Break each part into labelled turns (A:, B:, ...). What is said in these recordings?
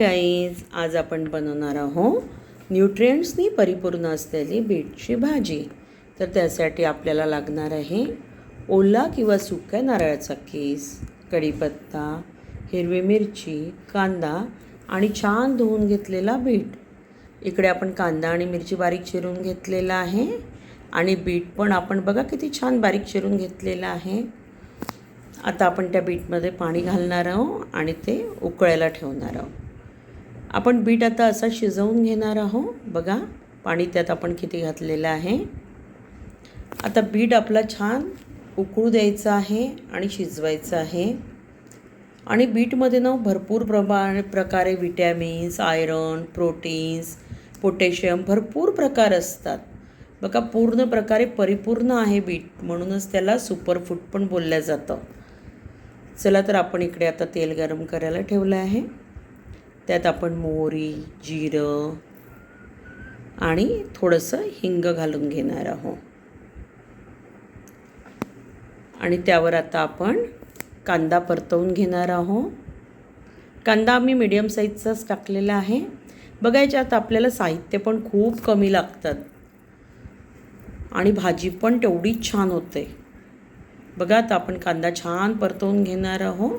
A: Guys आज आपण बनवणार आहोत न्यूट्रियंट्सनी परिपूर्ण असलेली बीटची भाजी. तर त्यासाठी आपल्याला लागणार आहे ओला किंवा सुक्या नारळाचा केस कढीपत्ता हिरवी मिरची कांदा आणि छान धुवून घेतलेला बीट. इकडे आपण कांदा आणि मिरची बारीक चिरून घेतलेला आहे आणि बीट पण आपण बघा किती छान बारीक चिरून घेतलेलं आहे. आता आपण त्या बीटमध्ये पाणी घालणार आहोत आणि ते उकळायला ठेवणार आहोत. आपण बीट आता असा शिजवून घेणार आहोत. बघा पाणी त्यात आपण किती घातलेलं आहे. आता बीट आपला छान उकळू द्यायचं आहे आणि शिजवायचं आहे. आणि बीटमध्ये ना भरपूर प्रमाण प्रकारे विटॅमिन्स आयरन प्रोटीन्स पोटॅशियम भरपूर प्रकार असतात. बघा पूर्ण प्रकारे परिपूर्ण आहे बीट. म्हणूनच त्याला सुपरफूड पण बोललं जातं. चला तर आपण इकडे आता तेल गरम करायला ठेवलं आहे. त्यात आपण मोहरी जिरं आणि थोडंसं हिंग घालून घेणार आहोत. आणि त्यावर आता आपण कांदा परतवून घेणार आहोत. कांदा आम्ही मीडियम साईजचाच टाकलेला आहे. बघायच्या आता आपल्याला साहित्य पण खूप कमी लागतात. आणि भाजी पण तेवढीच छान होते. बघा आता आपण कांदा छान परतवून घेणार आहोत.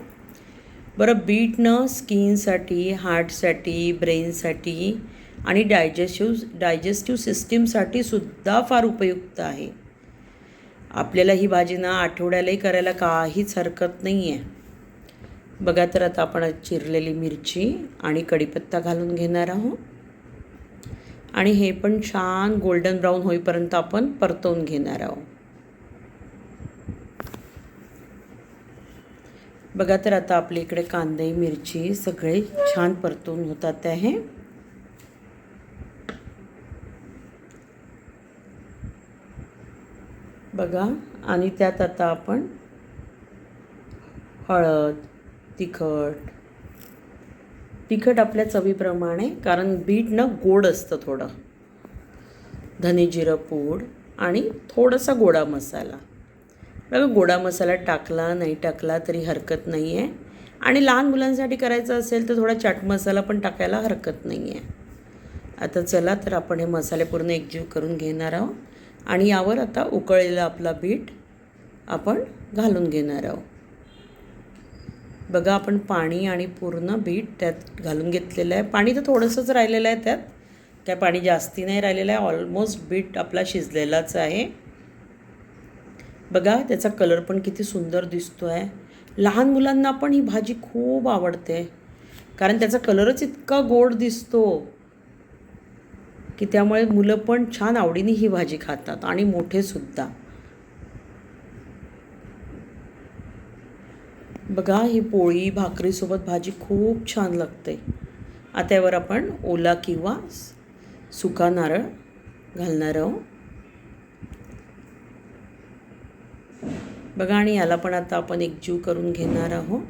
A: बरं बीटनं स्किनसाठी हार्टसाठी ब्रेनसाठी आणि डायजेस्टिव्ह डायजेस्टिव्ह सिस्टीमसाठी सुद्धा फार उपयुक्त आहे. आपल्याला ही भाजी ना आठवड्यालाही करायला काहीच हरकत नाही आहे बघा तर आता आपण चिरलेली मिरची आणि कढीपत्ता घालून घेणार आहोत. आणि हे पण छान गोल्डन ब्राऊन होईपर्यंत आपण परतवून घेणार आहोत. बघा तर आता आपल्या इकडे कांदे मिरची सगळे छान परतून होतात आहे. बघा आणि त्यात आता आपण हळद तिखट तिखट आपल्या चवीप्रमाणे कारण बीट ना गोड असतं थोडं. धने जिरं पूड आणि थोडासा गोडा मसाला. बघा गोडा मसाला टाकला नाही टाकला तरी हरकत नाही आहे आणि लहान मुलांसाठी करायचं असेल तर थोडा चाट मसाला पण टाकायला हरकत नाही आहे आता चला तर आपण हे मसाले पूर्ण एकजीव करून घेणार आहोत. आणि यावर आता उकळलेला आपला बीट आपण घालून घेणार आहोत. बघा आपण पाणी आणि पूर्ण बीट त्यात घालून घेतलेलं आहे. पाणी तर थोडंसंच राहिलेलं आहे त्यात. काय पाणी जास्ती नाही राहिलेलं आहे. ऑलमोस्ट बीट आपला शिजलेलाच आहे. बघा त्याचा कलर पण किती सुंदर दिसतो आहे लहान मुलांना पण ही भाजी खूप आवडते. कारण त्याचा कलरच इतका गोड दिसतो की त्यामुळे मुलं पण छान आवडीने ही भाजी खातात आणि मोठेसुद्धा बघा ही पोळी भाकरीसोबत भाजी खूप छान लागते. आता यावर आपण ओला किंवा सुका नारळ घालणार आहोत. बघा आणि याला पण आता आपण एकजीव करून घेणार आहोत.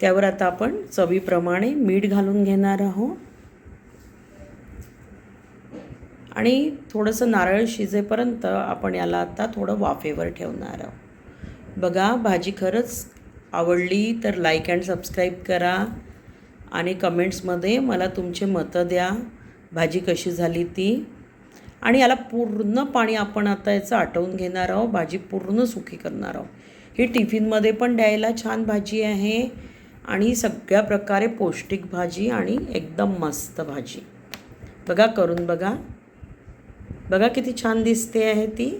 A: त्यावर आता आपण चवीप्रमाणे मीठ घालून घेणार आहोत. आणि थोडंसं नारळ शिजेपर्यंत आपण याला आता थोडं वाफेवर ठेवणार आहोत. बघा भाजी खरंच आवडली तर लाईक अँड सबस्क्राईब करा. आणि कमेंट्समध्ये मला तुमचे मतं द्या. भाजी कशी झाली ती? आणि याला पूर्ण पाणी आपण आता याचं आटवून घेणार आहोत भाजी पूर्ण सुकी करणार आहोत. ही टिफिनमध्ये पण द्यायला छान भाजी आहे आणि सगळ्या प्रकारे पौष्टिक भाजी आणि एकदम मस्त भाजी. बघा करून बघा. बघा किती छान दिसते आहे ती.